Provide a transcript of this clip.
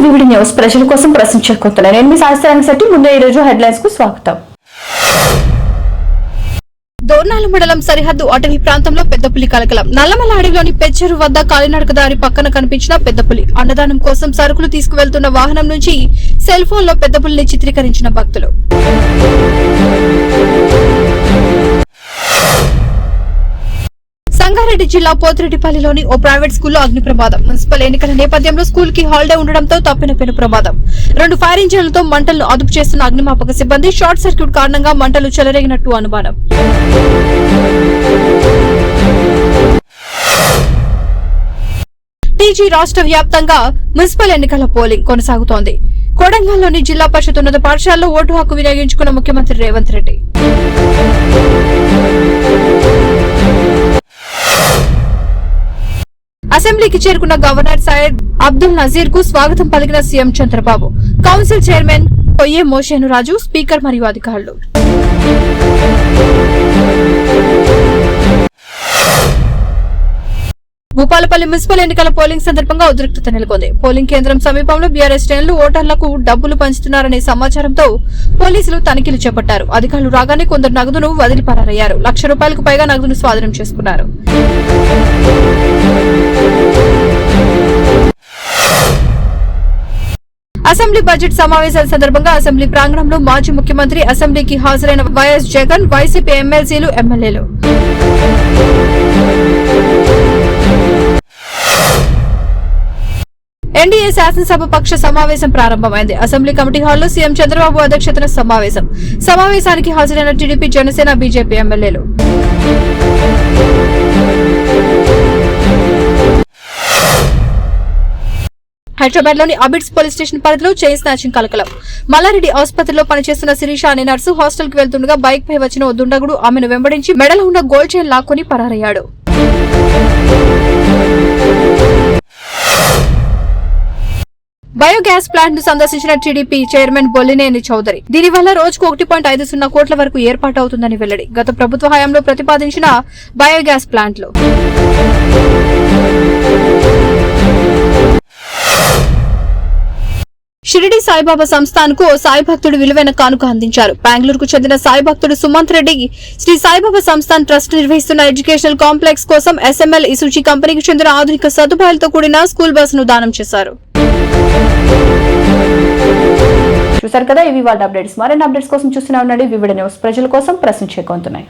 News ప్రజల కోసం ప్రశ్నించుకుంటున్నాను నేను మీ శాస్త్రానికి ముందే ముందు ఈ రోజు హెడ్లైన్స్కు స్వాగతం. దోర్నాల మండలం సరిహద్దు అటవీ ప్రాంతంలో పెద్దపులి కలకలం. నల్లమల అడవిలోని పెచ్చెరు వద్ద కాలినడక దారి పక్కన కనిపించిన పెద్ద పులి. అన్నదానం కోసం సరుకులు తీసుకువెళ్తున్న వాహనం నుంచి సెల్ ఫోన్లో పెద్దపుల్ని చిత్రీకరించిన భక్తులు. సంగారెడ్డి జిల్లా పోతిరెడ్డిపల్లిలోని ఓ ప్రైవేట్ స్కూల్లో అగ్ని ప్రమాదం మున్సిపల్ ఎన్నికల నేపథ్యంలో స్కూల్కి హాలిడే ఉండడంతో తప్పిన పెను ప్రమాదం. రెండు ఫైర్ ఇంజిన్లతో మంటలను అదుపు చేస్తున్న అగ్నిమాపక సిబ్బంది షార్ట్ సర్క్యూట్ కారణంగా మంటలు చెలరేగినట్టు అనుమానం. టీజీ రాష్ట్ర వ్యాప్తంగా మున్సిపల్ ఎన్నికల పోలింగ్ కొనసాగుతోంది. కొడంగల్లోని జిల్లా పరిషత్ ఉన్నత పాఠశాలలో ఓటు హక్కు వినియోగించుకున్న ముఖ్యమంత్రి రేవంత్ రెడ్డి. అసెంబ్లీకి చేరుకున్న గవర్నర్ సయ్యద్ అబ్దుల్ నజీర్కు స్వాగతం పలికిన CM Chandrababu. Council chairman Koyye మోషేను రాజు స్పీకర్ మరియు అధికారులు. భూపాలపల్లి మున్సిపల్ ఎన్నికల పోలింగ్ సందర్భంగా ఉద్రిక్తత నెలకొంది. పోలింగ్ కేంద్రం సమీపంలో బీఆర్ఎస్ శ్రేణులు ఓటర్లకు డబ్బులు పంచుతున్నారనే సమాచారంతో పోలీసులు తనిఖీలు చేపట్టారు. అధికారులు రాగానే కొందరు నగదును వదిలిపారయ్యారు. లక్ష రూపాయలకు పైగా నగదును స్వాధీనం చేసుకున్నారు. అసెంబ్లీ బడ్జెట్ సమావేశాల సందర్భంగా అసెంబ్లీ ప్రాంగణంలో మాజీ ముఖ్యమంత్రి అసెంబ్లీకి హాజరైన వైఎస్ జగన్ వైసీపీ ఎమ్మెల్సీలు ఎమ్మెల్యేలు. ఎన్డీఏ శాసనసభ పక్ష సమావేశం ప్రారంభమైంది. అసెంబ్లీ కమిటీ హాల్లో సీఎం చంద్రబాబు అధ్యక్షతన సమావేశం. సమావేశానికి హాజరైన టీడీపీ జనసేన బీజేపీ ఎమ్మెల్యేలు. హైదరాబాద్లోని అబిడ్స్ పోలీస్ స్టేషన్ పరిధిలో చైన్ స్నాచింగ్ కలకలం. మల్లారెడ్డి ఆసుపత్రిలో పనిచేస్తున్న శిరీష అనే నర్సు హాస్టల్కి వెళ్తుండగా బైక్ పై వచ్చిన దుండగుడు ఆమెను వెంబడించి మెడలో ఉన్న గోల్డ్ చైన్ లాక్కొని పరారయ్యాడు. బయోగ్యాస్ ప్లాంట్ను సందర్శించిన టీడీపీ చైర్మన్ బొల్లినేని చౌదరి దీనివల్ల రోజుకు ఒకటి పాయింట్ ఐదు సున్నా కోట్ల వరకు ఏర్పాటు అవుతుందని వెల్లడి. గత ప్రభుత్వ హయాంలో ప్రతిపాదించిన బయోగ్యాస్ ప్లాంట్లు షిరిడి సాయిబాబా సంస్థానకు ఓ సాయి భక్తుడు విలువైన కానుక అందించారు. బెంగళూరుకు చెందిన సాయి భక్తుడు సుమంత్ రెడ్డి శ్రీ సాయిబాబా సంస్థాన్ ట్రస్ట్ నిర్వహిస్తున్న ఎడ్యుకేషనల్ కాంప్లెక్స్ కోసం ఎస్ఎంఎల్ ఇసుచి కంపెనీకి చెందిన ఆధునిక సదుపాయాలతో కూడిన స్కూల్ బస్సును దానం చేశారు. చూసారు కదా ఇవి వాళ్ళ అప్డేట్స్. మరిన్ని అప్డేట్స్ కోసం చూస్తూనే ఉండండి. వివిడ న్యూస్ ప్రజల కోసం ప్రశ్నించే కొంతున్నాయి